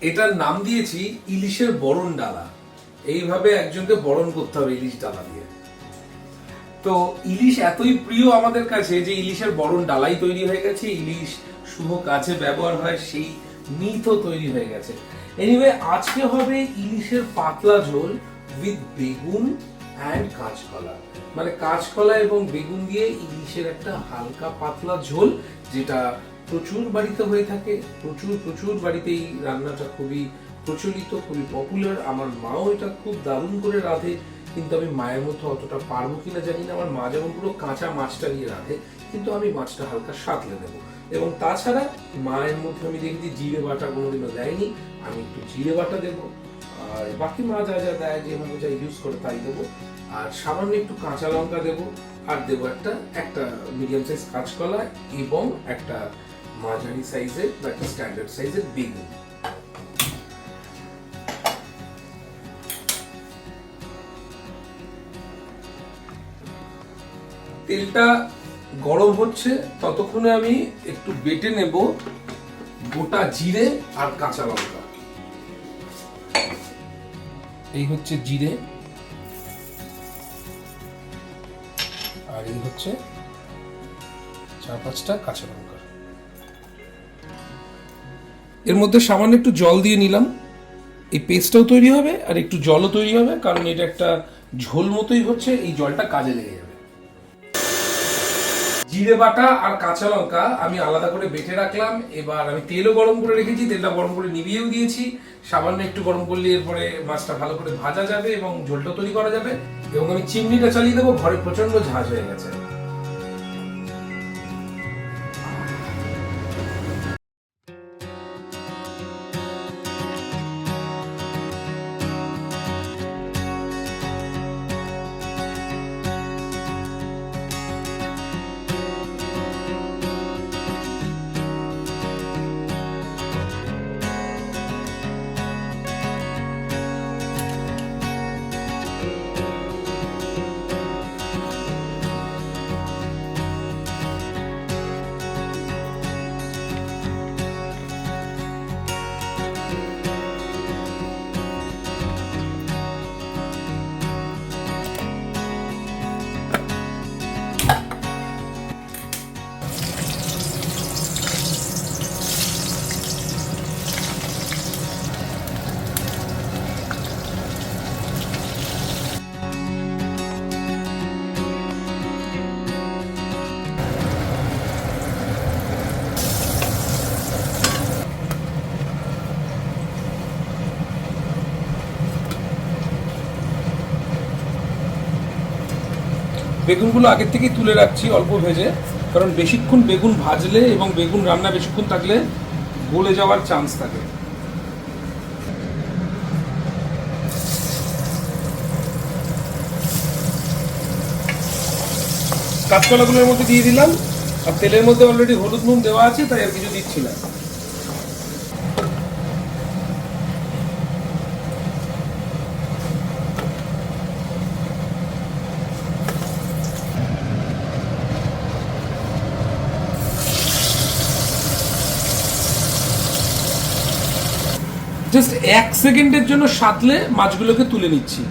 এটার নাম দিয়েছি ইলিশের বরণ ডালা। এইভাবে একজনকে বরণ করতে হবে ইলিশ ডালা দিয়ে। তো ইলিশ এতই প্রিয় আমাদের কাছে যে ইলিশের বরণ ডালাই তৈরি হয়ে গেছে, ইলিশ শুভ কাজে ব্যবহার হয়, সেই মিথও তৈরি হয়ে গেছে। এনিওয়ে আজকে হবে ইলিশের পাতলা ঝোল উইথ বেগুন অ্যান্ড কাঁচকলা। মানে কাঁচকলা এবং বেগুন দিয়ে ইলিশের একটা হালকা পাতলা ঝোল, যেটা প্রচুর বাড়িতে হয়ে থাকে, প্রচুর প্রচুর বাড়িতে এই রান্নাটা খুবই প্রচলিত, খুবই পপুলার আমার মাও এটা খুব দারুণ করে রাঁধে, কিন্তু আমি মায়ের মতো অতটা পারব কিনা জানি না। আমার মা যেমন পুরো কাঁচা মাছটা নিয়ে রাঁধে, কিন্তু আমি মাছটা হালকা সাঁতলে দেবো। এবং তাছাড়া মায়ের মধ্যে আমি দেখেছি জিরে বাটা কোনোদিনও দেয়নি, আমি একটু জিরে বাটা দেবো। আর বাকি মা যা যা দেয়, যেভাবে যা ইউজ করে তাই দেবো। আর সামান্য একটু কাঁচা লঙ্কা দেবো, আর দেবো একটা একটা মিডিয়াম সাইজ কাঁচকলা এবং একটা মাঝারি সাইজের বা একটা স্ট্যান্ডার্ড সাইজের বেগুন তেলটা গরম হচ্ছে, ততক্ষণে আমি একটু বেটে নেব গোটা জিরে আর কাঁচা লঙ্কা। এই হচ্ছে জিরে। আর এই হচ্ছে চার পাঁচটা কাঁচা লঙ্কা। এর মধ্যে সামান্য একটু জল দিয়ে নিলাম। এই পেস্টটাও তৈরি হবে আর একটু জলও তৈরি হবে, কারণ এটা একটা ঝোল মতোই হচ্ছে, এই জলটা কাজে লেগে যাবে। জিরে বাটা আর কাঁচা লঙ্কা আমি আলাদা করে বেটে রাখলাম, এবার আমি তেলও গরম করে রেখেছি, তেলটা গরম করে নিভিয়েও দিয়েছি। সামান্য একটু গরম করলে এরপরে মাছটা ভালো করে ভাজা যাবে এবং ঝোলটা তৈরি করা যাবে। এবং আমি চিমনিটা চালিয়ে দেবো, ঘরে প্রচণ্ড ঝাঁজ হয়ে গেছে। বেগুনগুলো আগের থেকেই তুলে রাখছি অল্প ভেজে, কারণ বেশিক্ষণ বেগুন ভাজলে এবং বেগুন রান্না বেশিক্ষণ থাকলে গলে যাওয়ার চান্স থাকে। কাঁচকলাগুলোর মধ্যে দিয়ে দিলাম, আর তেলের মধ্যে অলরেডি হলুদ নুন দেওয়া আছে, তাই আর কিছু দিচ্ছি না। জাস্ট এক সেকেন্ডের জন্য সাঁতলে মাছগুলোকে তুলে নিচ্ছি।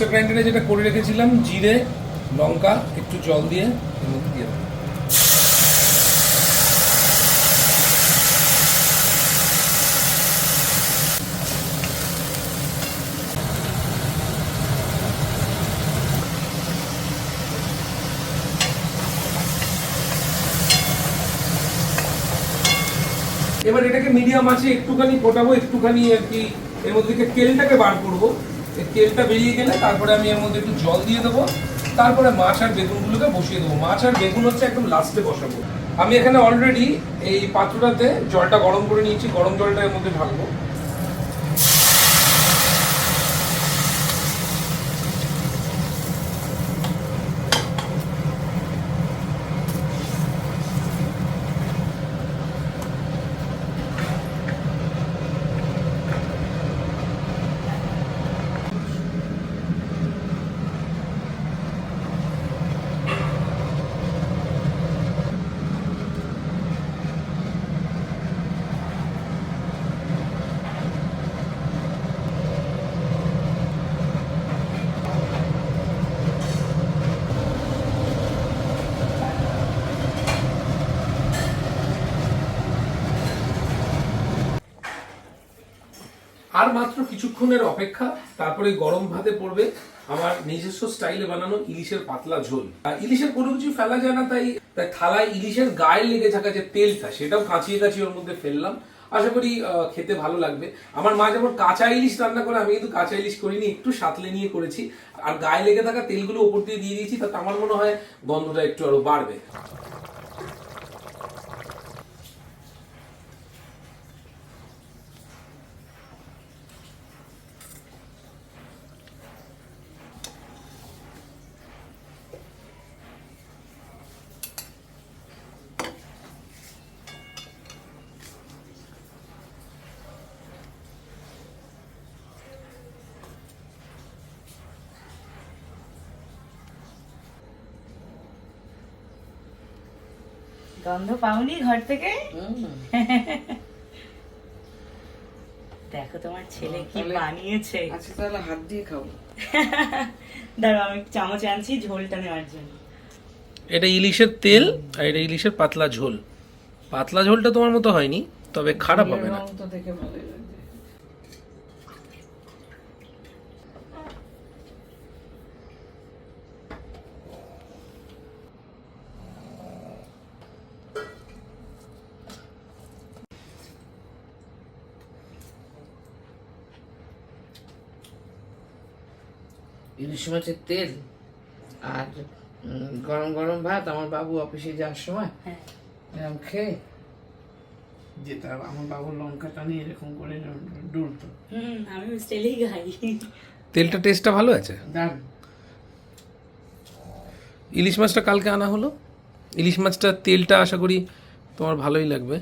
মিক্সার গ্রাইন্ডারে যেটা করে রেখেছিলাম, জিরে, লঙ্কা, একটু জল দিয়ে দিয়ে এবার এটাকে মিডিয়াম আছে একটুখানি ফোটাবো, একটুখানি আর কি এর মধ্যে তেলটাকে বার করব। তেলটা বেরিয়ে গেলে তারপরে আমি এর মধ্যে একটু জল দিয়ে দেবো। তারপরে মাছ আর বেগুনগুলোকে বসিয়ে দেবো। মাছ আর বেগুন হচ্ছে একদম লাস্টে বসাবো। আমি এখানে অলরেডি এই পাত্রটাতে জলটা গরম করে নিয়েছি। গরম জলটা এর মধ্যে ঢালবো। আর মাত্র কিছুক্ষণের অপেক্ষা, তারপরে গরম ভাতে পড়বে আমার নিজস্ব স্টাইলে বানানো ইলিশের পাতলা ঝোল। ইলিশের কোনো কিছু ফেলা যায় না, তাই তাই থালায় ইলিশের গায়ে লেগে থাকা যে তেলটা, সেটাও কাঁচিয়ে কাঁচিয়ে ওর মধ্যে ফেললাম। আশা করি খেতে ভালো লাগবে। আমার মা যেমন কাঁচা ইলিশ রান্না করে, আমি কিন্তু কাঁচা ইলিশ করিনি, একটু সাতলে নিয়ে করেছি। আর গায়ে লেগে থাকা তেলগুলো উপর দিয়ে দিয়ে দিয়েছি, তাতে আমার মনে হয় গন্ধটা একটু আরও বাড়বে। গন্ধ পাওনি ঘর থেকে? দেখো তোমার ছেলে কি বানিয়েছে। আচ্ছা তাহলে হাত দিয়ে খাব দাঁড়াও আমি চামচ আনছি ঝোলটা নেওয়ার জন্য। এটা ইলিশের তেল আর এটা ইলিশের পাতলা ঝোল। পাতলা ঝোলটা তোমার মতো হয়নি তবে খারাপ হবে না। দেখে ভালোই ইলিশ মাছের তেল আর গরম গরম ভাত আমার বাবু অফিসে যাওয়ার সময় হ্যাঁ। এরকম খেয়ে যেটা আমার বাবু লঙ্কাটা নিয়ে এরকম করে ডুলতো। আমি খাই। তেলটা টেস্টটা ভালো আছে? দারুণ। ইলিশ মাছটা কালকে আনা হলো। ইলিশ মাছটা তেলটা আশা করি তোমার ভালোই লাগবে।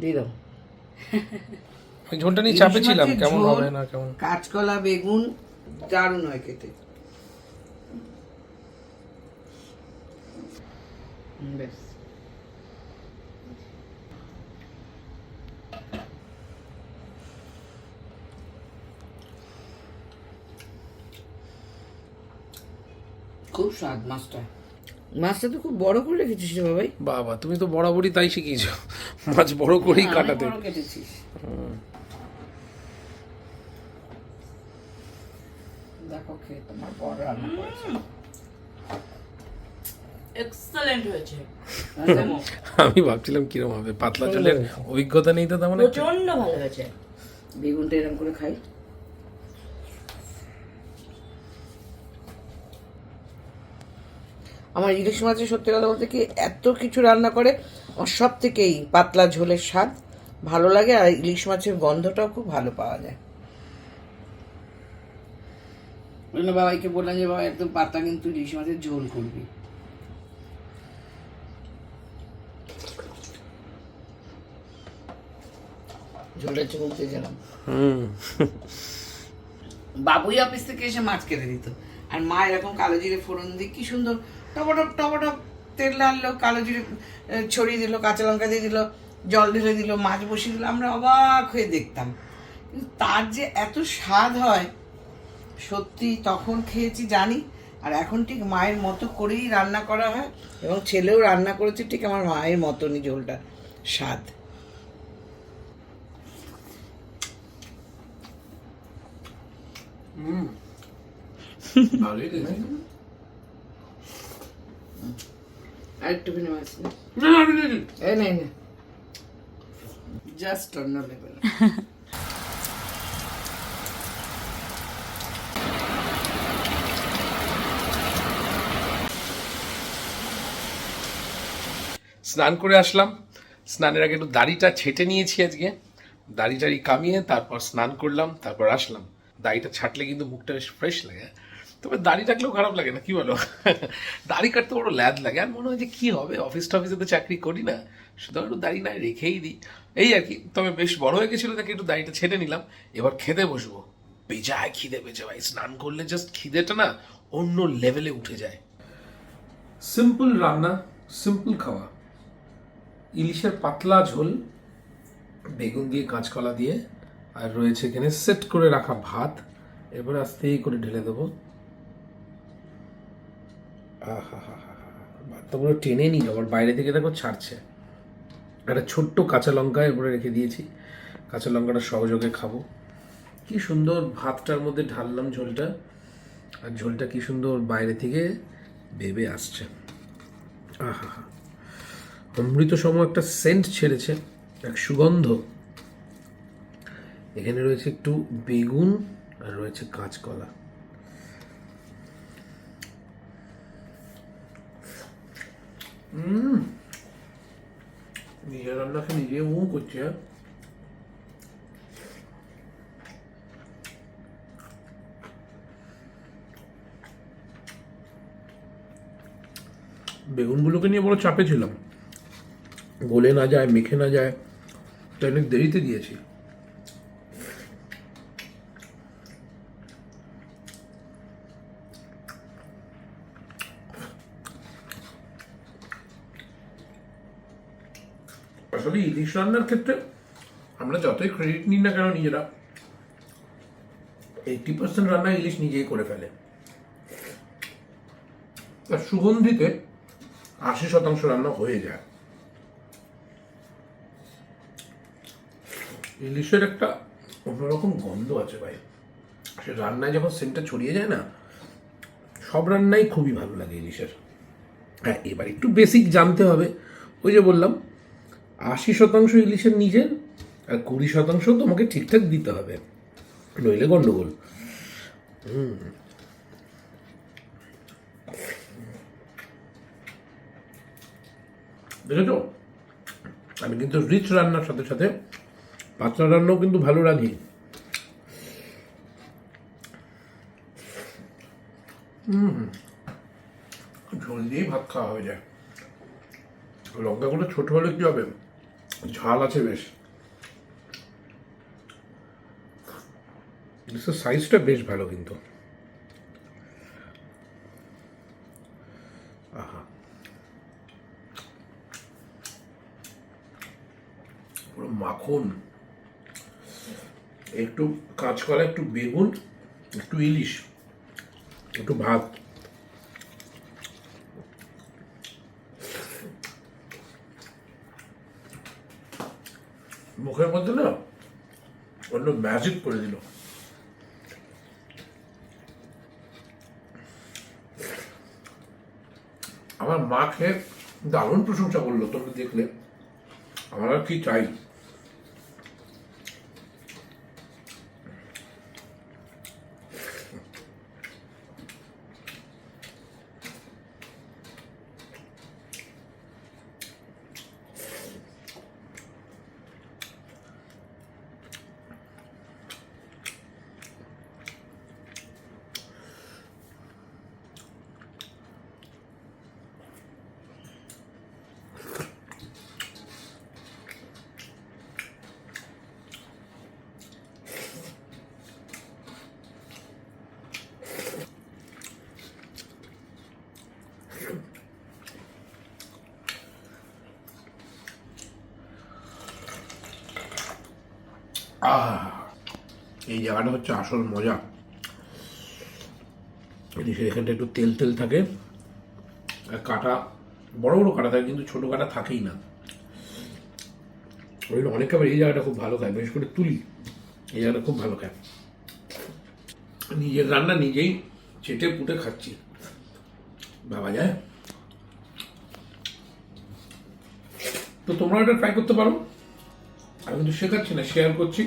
দিয়ে দাও। ওই ঝোলটা নিয়ে চাপে ছিলাম কেমন হবে না কেমন? কাঁচকলা বেগুন দারুণ হয় খেতে। খুব স্বাদ মাছটা। মাছটা তো খুব বড় করে রেখেছিস রে বাবাই। বাবা তুমি তো বরাবরই তাই শিখিয়েছো। মাছ বড় করেই হ্যাঁ, কাটাতে। অনেক বড় কেটেছিস। দেখো খেয়ে তোমার বড় রান্না করেছে। আমি ভাবছিলাম কিরম হবে পাতলা ঝোলের অভিজ্ঞতা নেই তো তেমন। প্রচণ্ড ভালো হয়েছে। বেগুনটা এরকম করে খাই। আমার ইলিশ মাছের সত্যি কথা বলতে কি এত কিছু রান্না করে সব থেকেই পাতলা ঝোলের স্বাদ ভালো লাগে আর ইলিশ মাছের গন্ধটাও খুব ভালো পাওয়া যায়। জন্য বাবাইকে বললাম যে বাবা একদম পাতলা কিন্তু ইলিশ মাছের ঝোল করবি চুমুক বাবুই অফিস থেকে এসে মাছ কেটে দিত। আর মা এরকম কালো জিরে ফোড়ন দিয়ে কি সুন্দর টপটপ টপটপ তেল ঢাললো কালো জিরে ছড়িয়ে দিল কাঁচা লঙ্কা দিয়ে দিল জল ঢেলে দিল মাছ বসিয়ে দিল আমরা অবাক হয়ে দেখতাম। কিন্তু তার যে এত স্বাদ হয় সত্যি তখন খেয়েছি জানি আর এখন ঠিক মায়ের মতো করেই রান্না করা হয় এবং ছেলেও রান্না করেছে ঠিক আমার মায়ের মতনই ঝোলটা স্বাদ। ভালোই লেগেছে। আর মাছ না, না, আমি নিয়ে এই নেই না। জাস্ট অন্য লেভেল স্নান করে আসলাম। স্নানের আগে একটু দাড়িটা ছেটে নিয়েছি আজকে। দাড়ি টাড়ি কামিয়ে তারপর স্নান করলাম তারপর আসলাম। দাড়িটা ছাটলে কিন্তু মুখটা বেশ ফ্রেশ লাগে। তবে দাড়ি রাখলেও খারাপ লাগে না, কি বলো? দাড়ি কাটতে বড় ল্যাদ লাগে। আর মনে হয় যে কি হবে? অফিস টফিসে তো চাকরি করি না। শুধু একটু দাড়ি না রেখেই দিই। এই আর কি। তবে বেশ বড় হয়ে গেছিল তাকে একটু দাড়িটা ছেটে নিলাম। এবার খেতে বসবো। বেজায় খিদে বেজে ভাই। স্নান করলে জাস্ট খিদেটা না অন্য লেভেলে উঠে যায়। সিম্পল রান্না সিম্পল খাওয়া। ইলিশের পাতলা ঝোল, বেগুন দিয়ে কাঁচকলা দিয়ে, আর রয়েছে এখানে সেট করে রাখা ভাত। এবার আস্তেই করে ঢেলে দেবো। পুরো টেনে নিল আবার বাইরে থেকে দেখো ছাড়ছে। একটা ছোট্ট কাঁচা লঙ্কা এরপরে রেখে দিয়েছি। কাঁচা লঙ্কাটা সহযোগে খাব। কি সুন্দর ভাতটার মধ্যে ঢাললাম ঝোলটা। আর ঝোলটা কি সুন্দর বাইরে থেকে বেবে আসছে। আহা অমৃত সম একটা সেন্ট ছেড়েছে, এক সুগন্ধ। এখানে রয়েছে একটু বেগুন আর রয়েছে কাঁচকলা। নিজের রান্নাকে নিজে উ করছে? বেগুনগুলোকে নিয়ে বড় চাপে ছিলাম। গলে না যায়, মেখে না যায় তাই অনেক দেরিতে দিয়েছি। আসলে ইলিশ রান্নার ক্ষেত্রে আমরা যতই ক্রেডিট নিই না কেন নিজেরা এইটি পার্সেন্ট রান্না ইলিশ নিজেই করে ফেলে। তার সুগন্ধিতে আশি শতাংশ রান্না হয়ে যায়। ইলিশের একটা অন্যরকম গন্ধ আছে ভাই। সে রান্নায় যখন সেন্টটা ছড়িয়ে যায় না, সব রান্নাই খুবই ভালো লাগে ইলিশের। হ্যাঁ এবার একটু বেসিক জানতে হবে। ওই যে বললাম আশি শতাংশ ইলিশের নিজের আর কুড়ি শতাংশ তোমাকে ঠিকঠাক দিতে হবে। নইলে গন্ডগোল। দেখেছ? আমি কিন্তু রিচ রান্নার সাথে সাথে পাতলা রান্নাও কিন্তু ভালো রাঁধি। ঝোল দিয়েই ভাত খাওয়া হয়ে যায়। লঙ্কাগুলো ছোট হলে কি হবে? ঝাল আছে বেশ। সাইজটা বেশ ভালো কিন্তু। মাখন। একটু কাঁচকলা, একটু বেগুন, একটু ইলিশ, একটু ভাত। মুখের মধ্যে না অন্য ম্যাজিক করে দিল। আমার মাকে দারুণ প্রশংসা করল, তোমরা দেখলে। আমার কি চাই? এই জায়গাটা হচ্ছে আসল মজা। এখানটা একটু তেল তেল থাকে। কাটা, বড় বড় কাটা থাকে, কিন্তু ছোট কাটা থাকেই না। ওই অনেকে আবার এই জায়গাটা খুব ভালো খায়, বিশেষ করে তুলি। এই জায়গাটা খুব ভালো খায়। নিজের রান্না নিজেই চেটে পুটে খাচ্ছি। ভাবা যায়? তো তোমরা এটা ট্রাই করতে পারো। কিন্তু শেখাচ্ছি না শেয়ার করছি।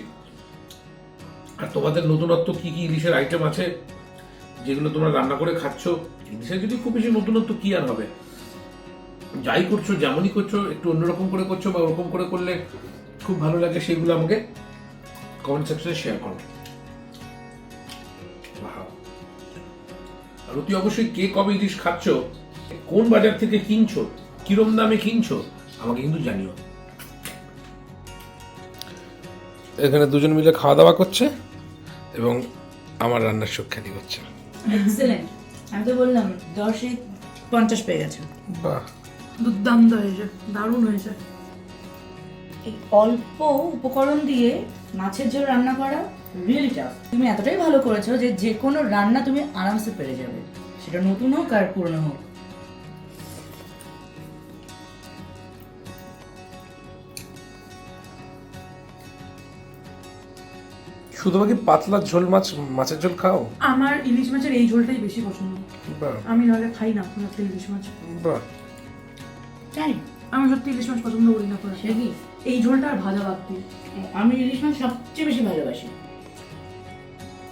আর তোমাদের নতুনত্ব কি কি ইলিশের আইটেম আছে, যেগুলো তোমরা রান্না করে খাচ্ছ ইলিশের যদি খুব বেশি নতুনত্ব কি আর হবে? যাই করছ, যেমনই করছ, একটু অন্যরকম করে করছ বা ওরকম করে করলে খুব ভালো লাগে, সেগুলো আমাকে কমেন্ট সেকশনে শেয়ার করো। আর অতি অবশ্যই কে কবে ইলিশ খাচ্ছ, কোন বাজার থেকে কিনছো, কিরম দামে কিনছো, আমাকে কিন্তু জানিও। এখানে দুজন মিলে খাওয়া দাওয়া করছে এবং আমার রান্নার সুখ্যাতি করছে এক্সেলেন্ট আমি তো বললাম দশে পঞ্চাশ পেয়ে গেছে। বাহ। দুর্দান্ত হয়েছে দারুণ হয়েছে। এই অল্প উপকরণ দিয়ে মাছের ঝোল রান্না করা রিয়েলি টাফ তুমি এতটাই ভালো করেছ যে যে কোনো রান্না তুমি আরামসে পেরে যাবে। সেটা নতুন হোক আর পুরনো হোক। শুধু কি পাতলা ঝোল মাছ মাছের ঝোল খাও? আমার ইলিশ মাছের এই ঝোলটাই বেশি পছন্দ। বাহ। আমি নাহলে খাই না কোনো একটা ইলিশ মাছ। বাহ। তাই? আমি সত্যি ইলিশ মাছ পছন্দ করি না কোনো সে কি? এই ঝোলটা আর ভাজা বাদ দিয়ে আমি ইলিশ মাছ সবচেয়ে বেশি ভালোবাসি।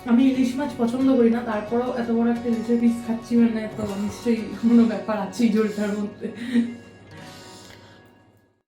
আমি ইলিশ মাছ পছন্দ করি না তারপরেও এত বড় একটা ইলিশের পিস খাচ্ছি মানে তো নিশ্চয়ই কোনো ব্যাপার আছে এই ঝোলটার মধ্যে।